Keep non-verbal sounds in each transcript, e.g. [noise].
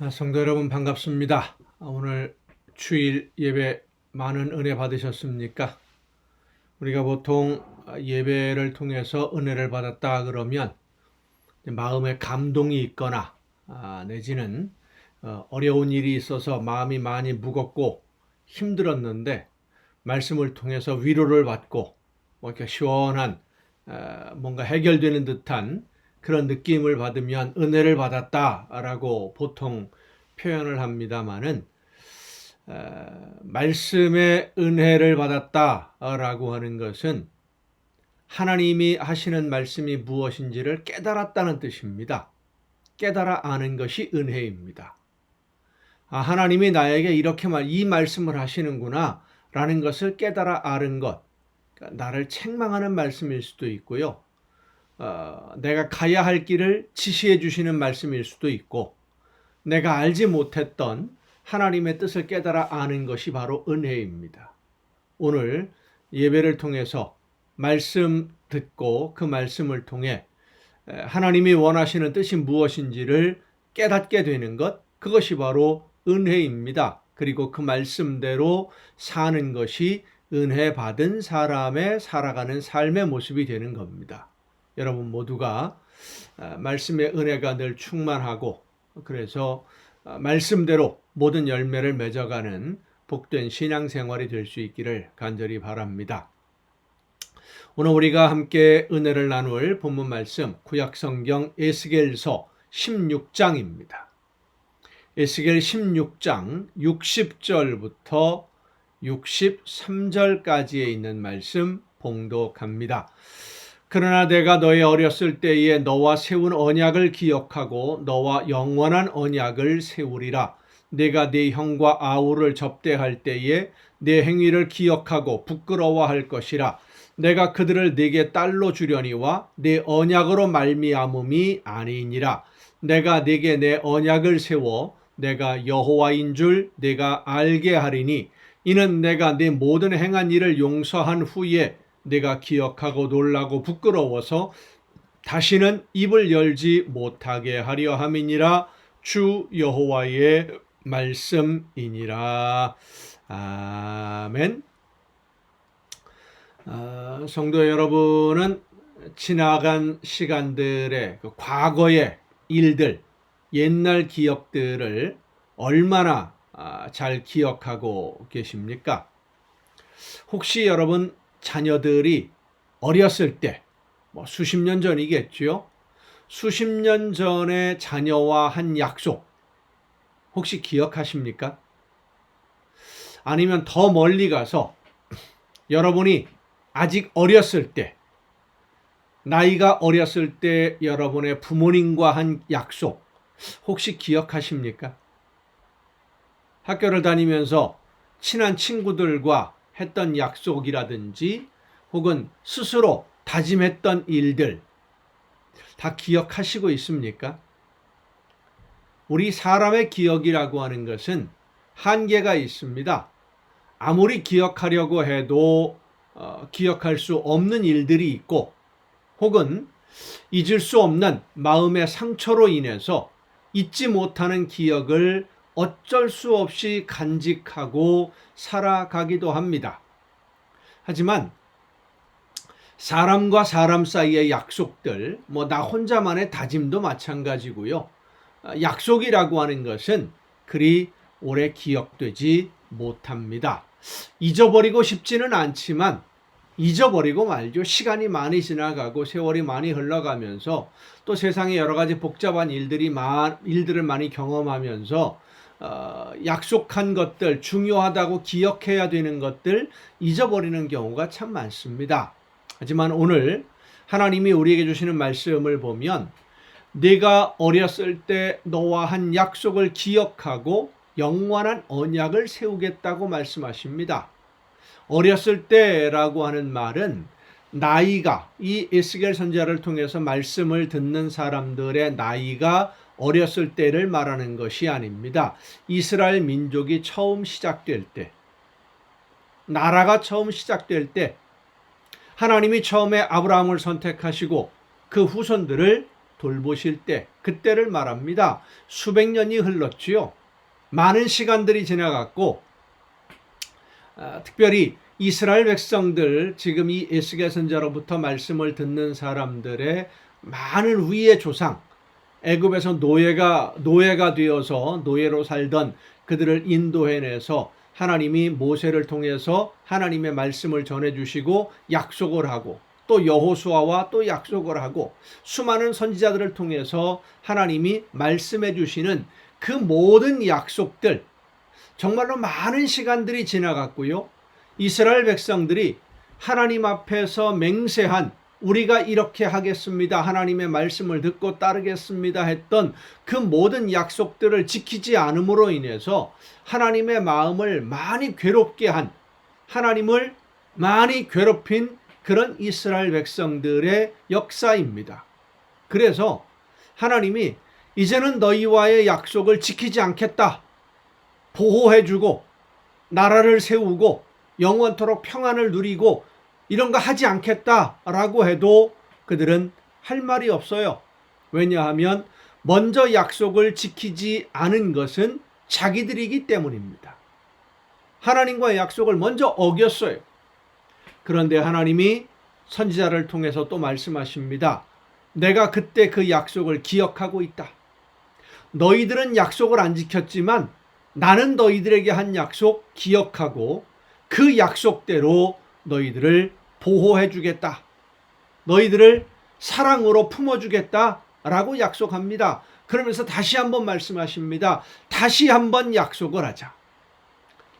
아, 성도 여러분 반갑습니다. 아, 오늘 주일 예배 많은 은혜 받으셨습니까? 우리가 보통 예배를 통해서 은혜를 받았다 그러면 마음에 감동이 있거나 아, 내지는 어, 어려운 일이 있어서 마음이 많이 무겁고 힘들었는데 말씀을 통해서 위로를 받고 뭐 이렇게 시원한 어, 뭔가 해결되는 듯한 그런 느낌을 받으면 은혜를 받았다라고 보통 표현을 합니다마는 어, 말씀의 은혜를 받았다라고 하는 것은 하나님이 하시는 말씀이 무엇인지를 깨달았다는 뜻입니다. 깨달아 아는 것이 은혜입니다. 아, 하나님이 나에게 이렇게 말, 이 말씀을 하시는구나 라는 것을 깨달아 아는 것. 그러니까 나를 책망하는 말씀일 수도 있고요. 어, 내가 가야 할 길을 지시해 주시는 말씀일 수도 있고, 내가 알지 못했던 하나님의 뜻을 깨달아 아는 것이 바로 은혜입니다. 오늘 예배를 통해서 말씀 듣고 그 말씀을 통해 하나님이 원하시는 뜻이 무엇인지를 깨닫게 되는 것, 그것이 바로 은혜입니다. 그리고 그 말씀대로 사는 것이 은혜 받은 사람의 살아가는 삶의 모습이 되는 겁니다. 여러분 모두가 말씀의 은혜가 늘 충만하고 그래서 말씀대로 모든 열매를 맺어가는 복된 신앙생활이 될 수 있기를 간절히 바랍니다. 오늘 우리가 함께 은혜를 나눌 본문 말씀 구약성경 에스겔서 16장입니다. 에스겔 16장 60절부터 63절까지에 있는 말씀 봉독합니다. 그러나 내가 너의 어렸을 때에 너와 세운 언약을 기억하고 너와 영원한 언약을 세우리라. 내가 네 형과 아우를 접대할 때에 내 행위를 기억하고 부끄러워할 것이라. 내가 그들을 네게 딸로 주려니와 내 언약으로 말미암음이 아니니라. 내가 네게 내 언약을 세워 내가 여호와인 줄 내가 알게 하리니 이는 내가 네 모든 행한 일을 용서한 후에 내가 기억하고 놀라고 부끄러워서 다시는 입을 열지 못하게 하려 함이니라 주 여호와의 말씀이니라 아멘. 아, 성도 여러분은 지나간 시간들의 그 과거의 일들, 옛날 기억들을 얼마나 아, 잘 기억하고 계십니까? 혹시 여러분 자녀들이 어렸을 때, 뭐 수십 년 전이겠지요? 수십 년 전에 자녀와 한 약속, 혹시 기억하십니까? 아니면 더 멀리 가서 [clears throat] 여러분이 아직 어렸을 때, 나이가 어렸을 때 여러분의 부모님과 한 약속, 혹시 기억하십니까? 학교를 다니면서 친한 친구들과 했던 약속이라든지 혹은 스스로 다짐했던 일들 다 기억하시고 있습니까? 우리 사람의 기억이라고 하는 것은 한계가 있습니다. 아무리 기억하려고 해도 어, 기억할 수 없는 일들이 있고 혹은 잊을 수 없는 마음의 상처로 인해서 잊지 못하는 기억을 어쩔 수 없이 간직하고 살아가기도 합니다. 하지만 사람과 사람 사이의 약속들, 뭐 나 혼자만의 다짐도 마찬가지고요. 약속이라고 하는 것은 그리 오래 기억되지 못합니다. 잊어버리고 싶지는 않지만 잊어버리고 말죠. 시간이 많이 지나가고 세월이 많이 흘러가면서 또 세상에 여러 가지 복잡한 일들이 마, 일들을 많이 경험하면서 어, 약속한 것들, 중요하다고 기억해야 되는 것들 잊어버리는 경우가 참 많습니다. 하지만 오늘 하나님이 우리에게 주시는 말씀을 보면 내가 어렸을 때 너와 한 약속을 기억하고 영원한 언약을 세우겠다고 말씀하십니다. 어렸을 때라고 하는 말은 나이가 이 에스겔 선자를 통해서 말씀을 듣는 사람들의 나이가 어렸을 때를 말하는 것이 아닙니다. 이스라엘 민족이 처음 시작될 때, 나라가 처음 시작될 때, 하나님이 처음에 아브라함을 선택하시고 그 후손들을 돌보실 때, 그때를 말합니다. 수백 년이 흘렀지요. 많은 시간들이 지나갔고 아, 특별히 이스라엘 백성들 지금 이 에스겔 선자로부터 말씀을 듣는 사람들의 많은 우리의 조상 애굽에서 노예가 노예가 되어서 노예로 살던 그들을 인도해내서 하나님이 모세를 통해서 하나님의 말씀을 전해 주시고 약속을 하고 또 여호수아와 또 약속을 하고 수많은 선지자들을 통해서 하나님이 말씀해 주시는 그 모든 약속들 정말로 많은 시간들이 지나갔고요. 이스라엘 백성들이 하나님 앞에서 맹세한 우리가 이렇게 하겠습니다. 하나님의 말씀을 듣고 따르겠습니다. 했던 그 모든 약속들을 지키지 않음으로 인해서 하나님의 마음을 많이 괴롭게 한 하나님을 많이 괴롭힌 그런 이스라엘 백성들의 역사입니다. 그래서 하나님이 이제는 너희와의 약속을 지키지 않겠다. 보호해주고 나라를 세우고 영원토록 평안을 누리고 이런 거 하지 않겠다라고 해도 그들은 할 말이 없어요. 왜냐하면 먼저 약속을 지키지 않은 것은 자기들이기 때문입니다. 하나님과의 약속을 먼저 어겼어요. 그런데 하나님이 선지자를 통해서 또 말씀하십니다. 내가 그때 그 약속을 기억하고 있다. 너희들은 약속을 안 지켰지만 나는 너희들에게 한 약속 기억하고 그 약속대로 너희들을 보호해 주겠다. 너희들을 사랑으로 품어 주겠다. 라고 약속합니다. 그러면서 다시 한번 말씀하십니다. 다시 한번 약속을 하자.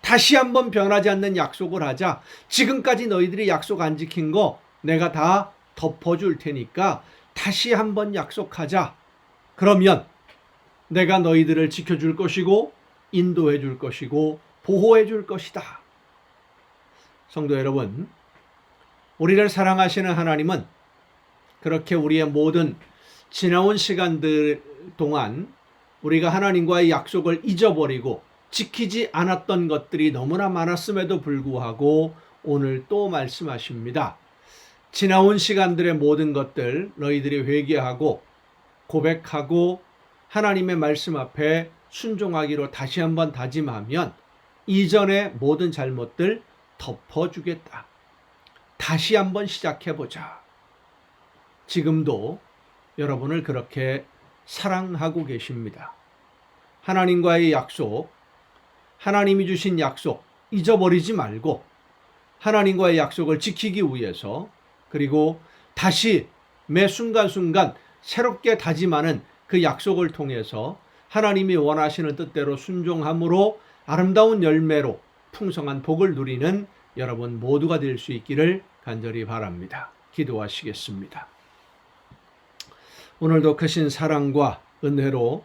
다시 한번 변하지 않는 약속을 하자. 지금까지 너희들이 약속 안 지킨 거 내가 다 덮어줄 테니까 다시 한번 약속하자. 그러면 내가 너희들을 지켜줄 것이고 인도해 줄 것이고 보호해 줄 것이다. 성도 여러분, 우리를 사랑하시는 하나님은 그렇게 우리의 모든 지나온 시간들 동안 우리가 하나님과의 약속을 잊어버리고 지키지 않았던 것들이 너무나 많았음에도 불구하고 오늘 또 말씀하십니다. 지나온 시간들의 모든 것들 너희들이 회개하고 고백하고 하나님의 말씀 앞에 순종하기로 다시 한번 다짐하면 이전의 모든 잘못들 덮어주겠다. 다시 한번 시작해 보자. 지금도 여러분을 그렇게 사랑하고 계십니다. 하나님과의 약속, 하나님이 주신 약속 잊어버리지 말고 하나님과의 약속을 지키기 위해서 그리고 다시 매 순간순간 새롭게 다짐하는 그 약속을 통해서 하나님이 원하시는 뜻대로 순종함으로 아름다운 열매로 풍성한 복을 누리는 여러분 모두가 될 수 있기를 간절히 바랍니다. 기도하시겠습니다. 오늘도 크신 사랑과 은혜로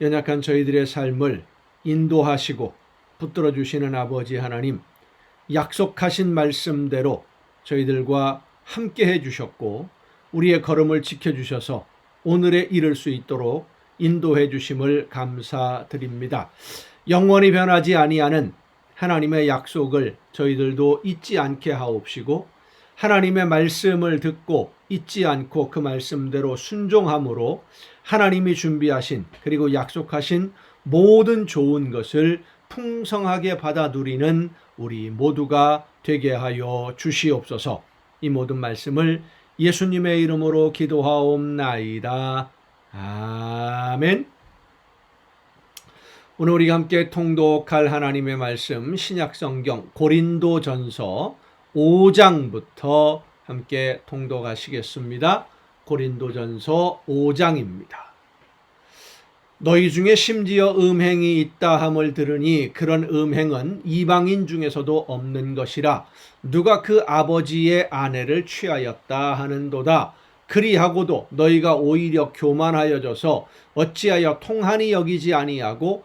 연약한 저희들의 삶을 인도하시고 붙들어 주시는 아버지 하나님, 약속하신 말씀대로 저희들과 함께 해 주셨고, 우리의 걸음을 지켜 주셔서 오늘에 이를 수 있도록 인도해 주심을 감사드립니다. 영원히 변하지 아니하는 하나님의 약속을 저희들도 잊지 않게 하옵시고 하나님의 말씀을 듣고 잊지 않고 그 말씀대로 순종함으로 하나님이 준비하신 그리고 약속하신 모든 좋은 것을 풍성하게 받아 누리는 우리 모두가 되게 하여 주시옵소서. 이 모든 말씀을 예수님의 이름으로 기도하옵나이다. 아멘. 오늘 우리가 함께 통독할 하나님의 말씀 신약 성경 고린도전서 5장부터 함께 통독하시겠습니다. 고린도전서 5장입니다. 너희 중에 심지어 음행이 있다 함을 들으니 그런 음행은 이방인 중에서도 없는 것이라 누가 그 아버지의 아내를 취하였다 하는도다. 그리하고도 너희가 오히려 교만하여져서 어찌하여 통한이 여기지 아니하고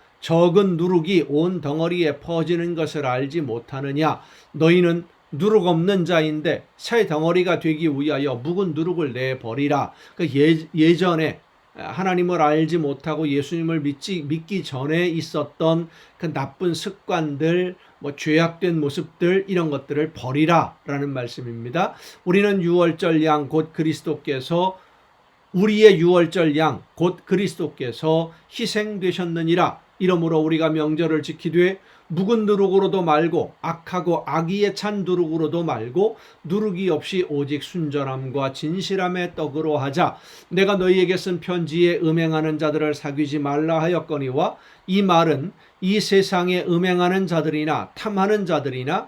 적은 누룩이 온 덩어리에 퍼지는 것을 알지 못하느냐? 너희는 누룩 없는 자인데 새 덩어리가 되기 위하여 묵은 누룩을 내 버리라. 그 예, 예전에 하나님을 알지 못하고 예수님을 믿지, 믿기 전에 있었던 그 나쁜 습관들, 뭐 죄악된 모습들 이런 것들을 버리라 라는 말씀입니다. 우리는 유월절 양 곧 그리스도께서 우리의 유월절 양 곧 그리스도께서 희생되셨느니라 이러므로 우리가 명절을 지키되 묵은 누룩으로도 말고 악하고 악의에 찬 누룩으로도 말고 누룩이 없이 오직 순전함과 진실함의 떡으로 하자. 내가 너희에게 쓴 편지에 음행하는 자들을 사귀지 말라 하였거니와 이 말은 이 세상에 음행하는 자들이나 탐하는 자들이나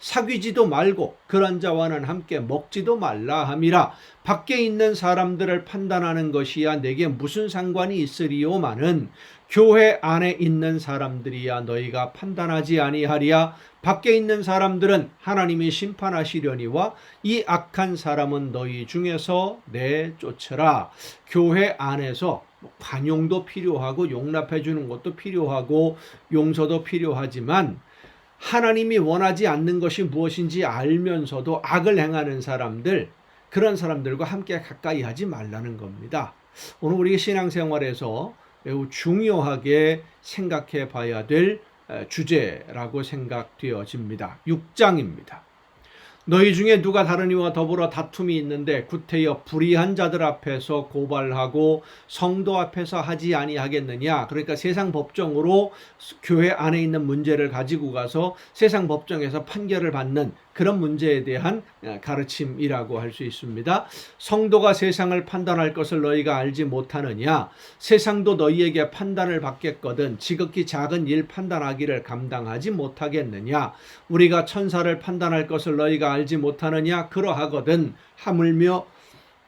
사귀지도 말고 그런 자와는 함께 먹지도 말라 함이라. 밖에 있는 사람들을 판단하는 것이야 내게 무슨 상관이 있으리요마는 교회 안에 있는 사람들이야 너희가 판단하지 아니하리야. 밖에 있는 사람들은 하나님이 심판하시려니와 이 악한 사람은 너희 중에서 내쫓으라. 교회 안에서 관용도 필요하고 용납해 주는 것도 필요하고 용서도 필요하지만 하나님이 원하지 않는 것이 무엇인지 알면서도 악을 행하는 사람들, 그런 사람들과 함께 가까이 하지 말라는 겁니다. 오늘 우리 신앙생활에서 매우 중요하게 생각해 봐야 될 주제라고 생각되어집니다. 6장입니다. 너희 중에 누가 다른 이와 더불어 다툼이 있는데 구태여 불의한 자들 앞에서 고발하고 성도 앞에서 하지 아니하겠느냐? 그러니까 세상 법정으로 교회 안에 있는 문제를 가지고 가서 세상 법정에서 판결을 받는 그런 문제에 대한 어, 가르침이라고 할 수 있습니다. 성도가 세상을 판단할 것을 너희가 알지 못하느냐? 세상도 너희에게 판단을 받겠거든 지극히 작은 일 판단하기를 감당하지 못하겠느냐? 우리가 천사를 판단할 것을 너희가 알지 못하느냐? 그러하거든 하물며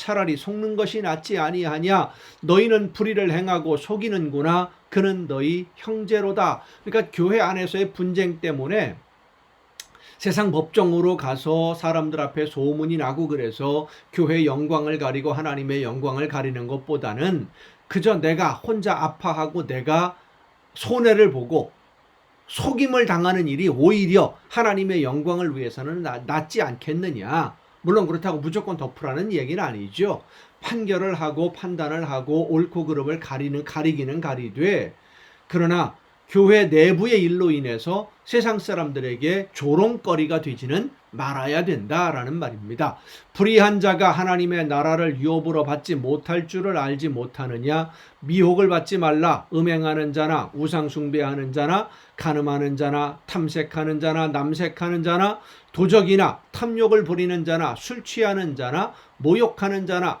차라리 속는 것이 낫지 아니하냐? 너희는 불의를 행하고 속이는구나. 그는 너희 형제로다. 그러니까 교회 안에서의 분쟁 때문에 세상 법정으로 가서 사람들 앞에 소문이 나고 그래서 교회 영광을 가리고 하나님의 영광을 가리는 것보다는 그저 내가 혼자 아파하고 내가 손해를 보고 속임을 당하는 일이 오히려 하나님의 영광을 위해서는 낫지 않겠느냐. 물론 그렇다고 무조건 덮으라는 얘기는 아니죠. 판결을 하고 판단을 하고 옳고 그름을 가리는 가리기는 가리되 그러나 교회 내부의 일로 인해서 세상 사람들에게 조롱거리가 되지는 말아야 된다라는 말입니다. 불의한 자가 하나님의 나라를 유업으로 받지 못할 줄을 알지 못하느냐? 미혹을 받지 말라. 음행하는 자나 우상 숭배하는 자나 가늠하는 자나 탐색하는 자나 남색하는 자나 도적이나 탐욕을 부리는 자나 술 취하는 자나 모욕하는 자나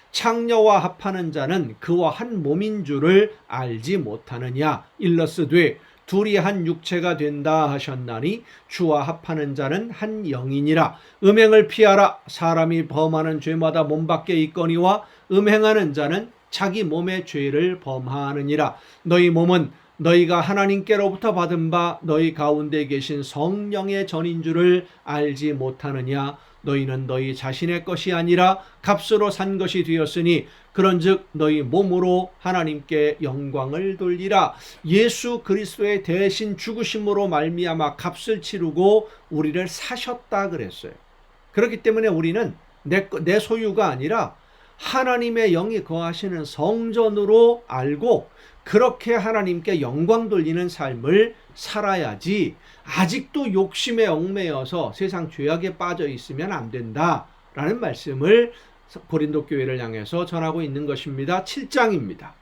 창녀와 합하는 자는 그와 한 몸인 줄을 알지 못하느냐? 일러스되 둘이 한 육체가 된다 하셨나니 주와 합하는 자는 한 영이니라. 음행을 피하라. 사람이 범하는 죄마다 몸 밖에 있거니와 음행하는 자는 자기 몸의 죄를 범하느니라. 너희 몸은 너희가 하나님께로부터 받은 바 너희 가운데 계신 성령의 전인 줄을 알지 못하느냐 너희는 너희 자신의 것이 아니라 값으로 산 것이 되었으니 그런즉 너희 몸으로 하나님께 영광을 돌리라 예수 그리스도의 대신 죽으심으로 말미암아 값을 치르고 우리를 사셨다 그랬어요. 그렇기 때문에 우리는 내, 내 소유가 아니라 하나님의 영이 거하시는 성전으로 알고 그렇게 하나님께 영광 돌리는 삶을 살아야지 아직도 욕심에 얽매여서 세상 죄악에 빠져 있으면 안 된다라는 말씀을 고린도 교회를 향해서 전하고 있는 것입니다. 7장입니다.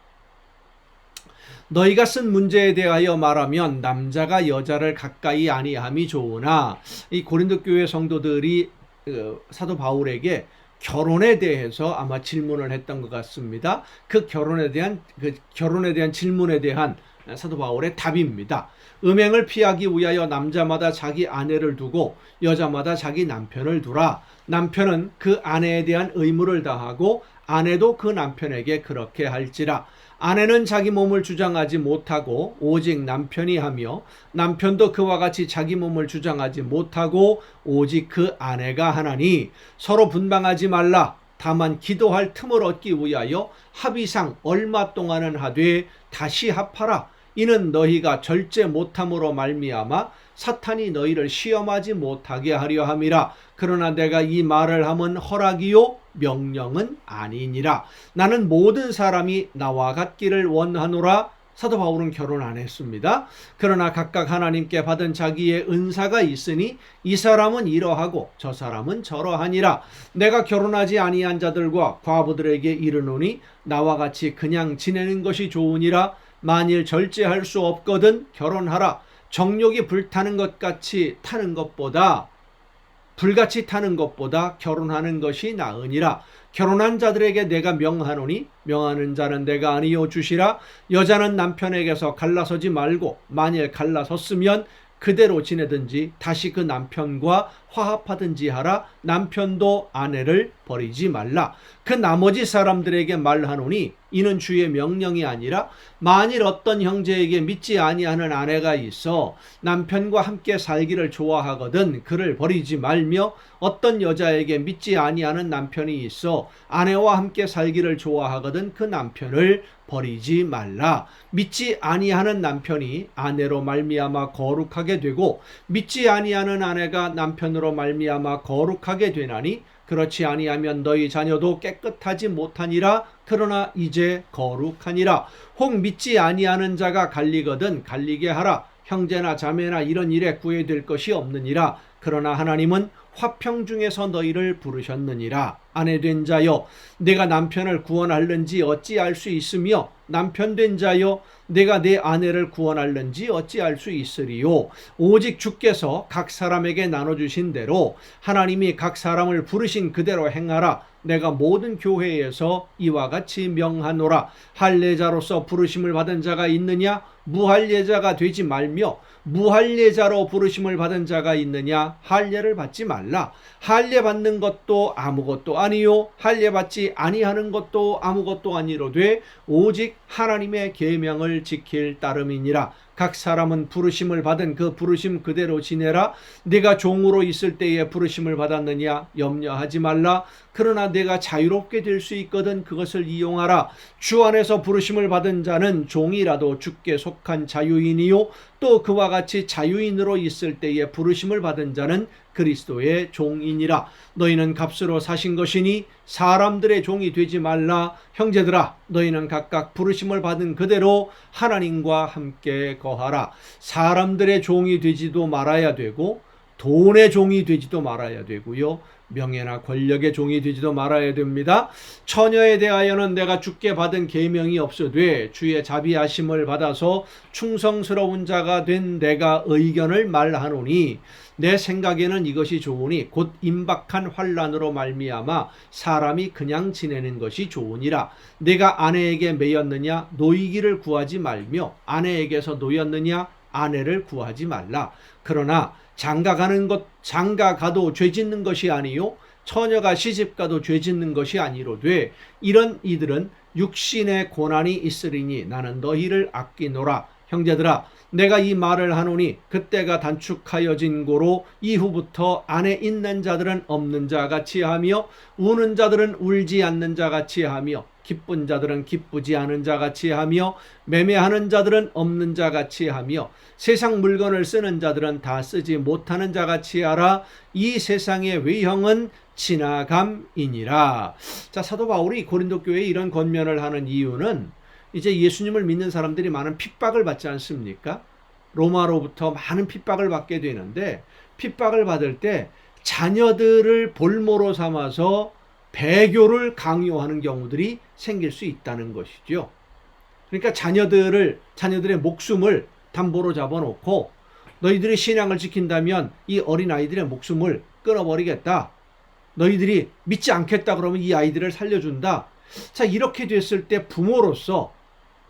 너희가 쓴 문제에 대하여 말하면 남자가 여자를 가까이 아니함이 좋으나 이 고린도 교회 성도들이 어, 사도 바울에게 결혼에 대해서 아마 질문을 했던 것 같습니다. 그 결혼에 대한 그 결혼에 대한 질문에 대한 사도 바울의 답입니다. 음행을 피하기 위하여 남자마다 자기 아내를 두고 여자마다 자기 남편을 두라. 남편은 그 아내에 대한 의무를 다하고 아내도 그 남편에게 그렇게 할지라. 아내는 자기 몸을 주장하지 못하고 오직 남편이 하며 남편도 그와 같이 자기 몸을 주장하지 못하고 오직 그 아내가 하나니 서로 분방하지 말라. 다만 기도할 틈을 얻기 위하여 합의상 얼마 동안은 하되 다시 합하라. 이는 너희가 절제 못함으로 말미암아 사탄이 너희를 시험하지 못하게 하려 함이라. 그러나 내가 이 말을 함은 허락이요 명령은 아니니라. 나는 모든 사람이 나와 같기를 원하노라. 사도 바울은 결혼 안 했습니다. 그러나 각각 하나님께 받은 자기의 은사가 있으니 이 사람은 이러하고 저 사람은 저러하니라. 내가 결혼하지 아니한 자들과 과부들에게 이르노니 나와 같이 그냥 지내는 것이 좋으니라. 만일 절제할 수 없거든 결혼하라. 정욕이 불타는 것 같이 타는 것보다 불같이 타는 것보다 결혼하는 것이 나으니라. 결혼한 자들에게 내가 명하노니 명하는 자는 내가 아니요 주시라. 여자는 남편에게서 갈라서지 말고 만일 갈라섰으면 그대로 지내든지 다시 그 남편과 화합하든지 하라. 남편도 아내를 버리지 말라. 그 나머지 사람들에게 말하노니 이는 주의 명령이 아니라 만일 어떤 형제에게 믿지 아니하는 아내가 있어 남편과 함께 살기를 좋아하거든 그를 버리지 말며 어떤 여자에게 믿지 아니하는 남편이 있어 아내와 함께 살기를 좋아하거든 그 남편을 버리지 말라. 믿지 아니하는 남편이 아내로 말미암아 거룩하게 되고 믿지 아니하는 아내가 남편으로 말미암아 거룩하게 되나니 그렇지 아니하면 너희 자녀도 깨끗하지 못하니라. 그러나 이제 거룩하니라. 혹 믿지 아니하는 자가 갈리거든 갈리게 하라. 형제나 자매나 이런 일에 구애될 것이 없느니라. 그러나 하나님은 화평 중에서 너희를 부르셨느니라. 아내 된 자여 내가 남편을 구원할는지 어찌 알 수 있으며 남편 된 자여 내가 내 아내를 구원할는지 어찌 알 수 있으리요? 오직 주께서 각 사람에게 나눠 주신 대로 하나님이 각 사람을 부르신 그대로 행하라. 내가 모든 교회에서 이와 같이 명하노라. 할례자로서 부르심을 받은 자가 있느냐 무할례자가 되지 말며 무할례자로 부르심을 받은 자가 있느냐 할례를 받지 말라 할례 받는 것도 아무것도 아니요 할례 받지 아니하는 것도 아무것도 아니로되 오직 하나님의 계명을 지킬 따름이니라 각 사람은 부르심을 받은 그 부르심 그대로 지내라. 내가 종으로 있을 때에 부르심을 받았느냐 염려하지 말라. 그러나 내가 자유롭게 될 수 있거든 그것을 이용하라. 주 안에서 부르심을 받은 자는 종이라도 주께 속한 자유인이요 또 그와 같이 자유인으로 있을 때에 부르심을 받은 자는 그리스도의 종이니라. 너희는 값으로 사신 것이니 사람들의 종이 되지 말라. 형제들아, 너희는 각각 부르심을 받은 그대로 하나님과 함께 거하라. 사람들의 종이 되지도 말아야 되고 돈의 종이 되지도 말아야 되고요. 명예나 권력의 종이 되지도 말아야 됩니다. 처녀에 대하여는 내가 주께 받은 계명이 없어되 주의 자비하심을 받아서 충성스러운 자가 된 내가 의견을 말하노니 내 생각에는 이것이 좋으니 곧 임박한 환란으로 말미암아 사람이 그냥 지내는 것이 좋으니라. 내가 아내에게 매였느냐? 노이기를 구하지 말며 아내에게서 노였느냐? 아내를 구하지 말라. 그러나 장가 가는 것 장가 가도 죄 짓는 것이 아니요 처녀가 시집 가도 죄 짓는 것이 아니로되 이런 이들은 육신의 고난이 있으리니 나는 너희를 아끼노라. 형제들아 내가 이 말을 하노니 그때가 단축하여진 고로 이후부터 안에 있는 자들은 없는 자 같이 하며 우는 자들은 울지 않는 자 같이 하며 기쁜 자들은 기쁘지 않은 자 같이 하며 매매하는 자들은 없는 자 같이 하며 세상 물건을 쓰는 자들은 다 쓰지 못하는 자 같이 하라 이 세상의 외형은 지나감이니라. 자, 사도 바울이 고린도 교회에 이런 권면을 하는 이유는 이제 예수님을 믿는 사람들이 많은 핍박을 받지 않습니까? 로마로부터 많은 핍박을 받게 되는데 핍박을 받을 때 자녀들을 볼모로 삼아서 배교를 강요하는 경우들이 생길 수 있다는 것이죠. 그러니까 자녀들을 자녀들의 목숨을 담보로 잡아놓고 너희들이 신앙을 지킨다면 이 어린 아이들의 목숨을 끊어버리겠다. 너희들이 믿지 않겠다 그러면 이 아이들을 살려준다. 자 이렇게 됐을 때 부모로서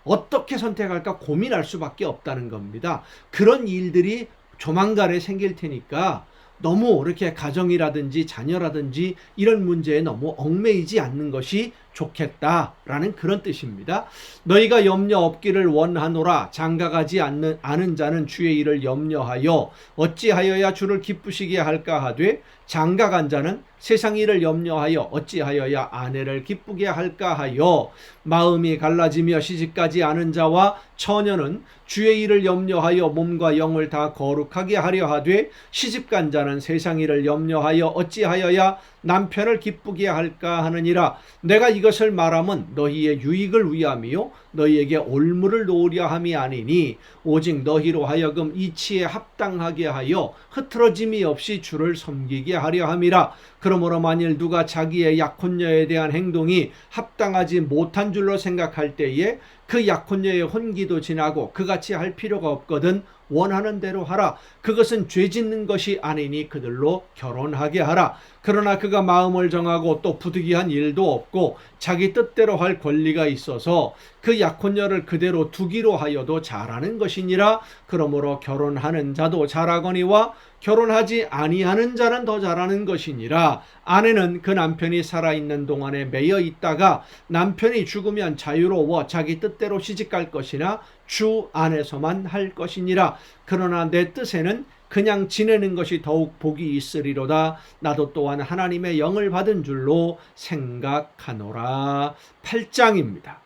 어떻게 선택할까 고민할 수밖에 없다는 겁니다. 그런 일들이 조만간에 생길 테니까 너무 이렇게 가정이라든지 자녀라든지 이런 문제에 너무 얽매이지 않는 것이 좋겠다라는 그런 뜻입니다. 너희가 염려 없기를 원하노라 장가가지 않는 아는 자는 주의 일을 염려하여 어찌하여야 주를 기쁘시게 할까 하되 장가간 자는 세상 일을 염려하여 어찌하여야 아내를 기쁘게 할까 하여 마음이 갈라지며 시집가지 않은 자와 처녀는 주의 일을 염려하여 몸과 영을 다 거룩하게 하려 하되 시집간 자는 세상 일을 염려하여 어찌하여야 남편을 기쁘게 할까 하느니라 내가 이것 을 말함은 너희의 유익을 위함이요 너희에게 올무를 놓으려 함이 아니니 오직 너희로 하여금 이치에 합당하게 하여 흐트러짐이 없이 주를 섬기게 하려 함이라. 그러므로 만일 누가 자기의 약혼녀에 대한 행동이 합당하지 못한 줄로 생각할 때에 그 약혼녀의 혼기도 지나고 그같이 할 필요가 없거든 원하는 대로 하라. 그것은 죄 짓는 것이 아니니 그들로 결혼하게 하라. 그러나 그가 마음을 정하고 또 부득이한 일도 없고 자기 뜻대로 할 권리가 있어서 그 약혼녀를 그대로 두기로 하여도 잘하는 것이니라. 그러므로 결혼하는 자도 잘하거니와 결혼하지 아니하는 자는 더 잘하는 것이니라. 아내는 그 남편이 살아 있는 동안에 매여 있다가 남편이 죽으면 자유로워 자기 뜻대로 시집갈 것이나 주 안에서만 할 것이니라. 그러나 내 뜻에는 그냥 지내는 것이 더욱 복이 있으리로다. 나도 또한 하나님의 영을 받은 줄로 생각하노라. 8장입니다.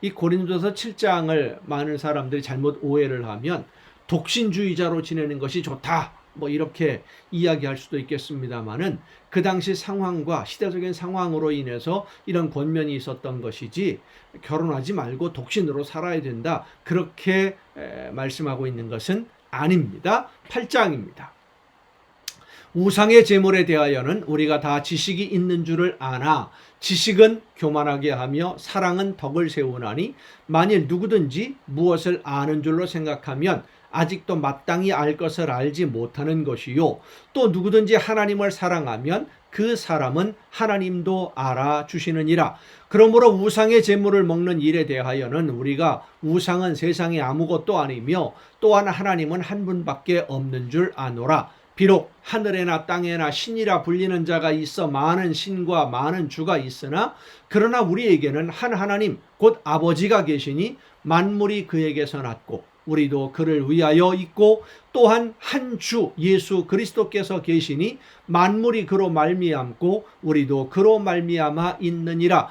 이 고린도서 7장을 많은 사람들이 잘못 오해를 하면 독신주의자로 지내는 것이 좋다. 뭐 이렇게 이야기할 수도 있겠습니다만은 그 당시 상황과 시대적인 상황으로 인해서 이런 권면이 있었던 것이지 결혼하지 말고 독신으로 살아야 된다 그렇게 말씀하고 있는 것은 아닙니다. 8장입니다. 우상의 제물에 대하여는 우리가 다 지식이 있는 줄을 아나 지식은 교만하게 하며 사랑은 덕을 세우나니 만일 누구든지 무엇을 아는 줄로 생각하면 아직도 마땅히 알 것을 알지 못하는 것이요. 또 누구든지 하나님을 사랑하면 그 사람은 하나님도 알아주시느니라. 그러므로 우상의 재물을 먹는 일에 대하여는 우리가 우상은 세상에 아무것도 아니며 또한 하나님은 한 분밖에 없는 줄 아노라. 비록 하늘에나 땅에나 신이라 불리는 자가 있어 많은 신과 많은 주가 있으나 그러나 우리에게는 한 하나님 곧 아버지가 계시니 만물이 그에게서 났고 우리도 그를 위하여 있고 또한 한 주 예수 그리스도께서 계시니 만물이 그로 말미암고 우리도 그로 말미암아 있느니라.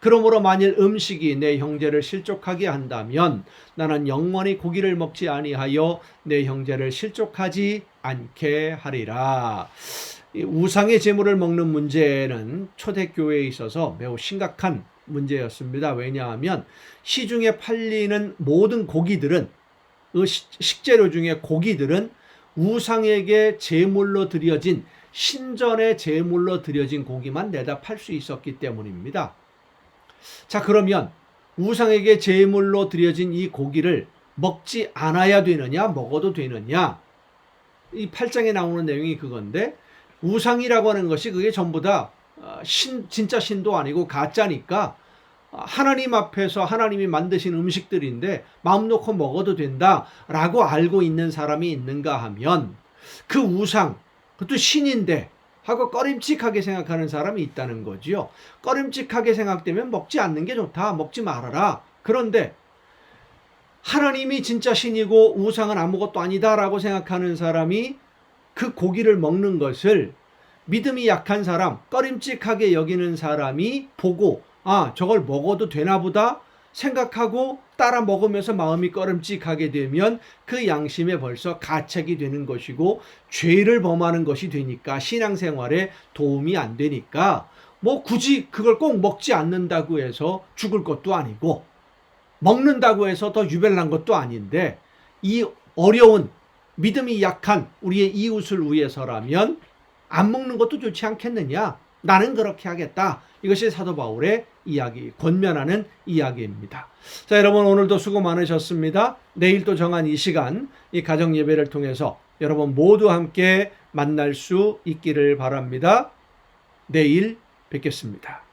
그러므로 만일 음식이 내 형제를 실족하게 한다면 나는 영원히 고기를 먹지 아니하여 내 형제를 실족하지 않게 하리라. 이 우상의 제물을 먹는 문제는 초대교회에 있어서 매우 심각한 문제였습니다. 왜냐하면 시중에 팔리는 모든 고기들은 그 식- 식재료 중에 고기들은 우상에게 제물로 드려진 신전의 제물로 드려진 고기만 내다 팔 수 있었기 때문입니다. 자, 그러면 우상에게 제물로 드려진 이 고기를 먹지 않아야 되느냐, 먹어도 되느냐? 이 8장에 나오는 내용이 그건데 우상이라고 하는 것이 그게 전부 다 어, 신, 진짜 신도 아니고 가짜니까 어, 하나님 앞에서 하나님이 만드신 음식들인데 마음 놓고 먹어도 된다라고 알고 있는 사람이 있는가 하면 그 우상 그것도 신인데 하고 꺼림칙하게 생각하는 사람이 있다는 거지요. 꺼림칙하게 생각되면 먹지 않는 게 좋다. 먹지 말아라. 그런데 하나님이 진짜 신이고 우상은 아무것도 아니다라고 생각하는 사람이 그 고기를 먹는 것을 믿음이 약한 사람, 꺼림칙하게 여기는 사람이 보고 아, 저걸 먹어도 되나 보다 생각하고 따라 먹으면서 마음이 꺼림칙하게 되면 그 양심에 벌써 가책이 되는 것이고 죄를 범하는 것이 되니까 신앙생활에 도움이 안 되니까 뭐 굳이 그걸 꼭 먹지 않는다고 해서 죽을 것도 아니고 먹는다고 해서 더 유별난 것도 아닌데 이 어려운 믿음이 약한 우리의 이웃을 위해서라면 안 먹는 것도 좋지 않겠느냐? 나는 그렇게 하겠다. 이것이 사도 바울의 이야기, 권면하는 이야기입니다. 자, 여러분 오늘도 수고 많으셨습니다. 내일 또 정한 이 시간, 이 가정 예배를 통해서 여러분 모두 함께 만날 수 있기를 바랍니다. 내일 뵙겠습니다.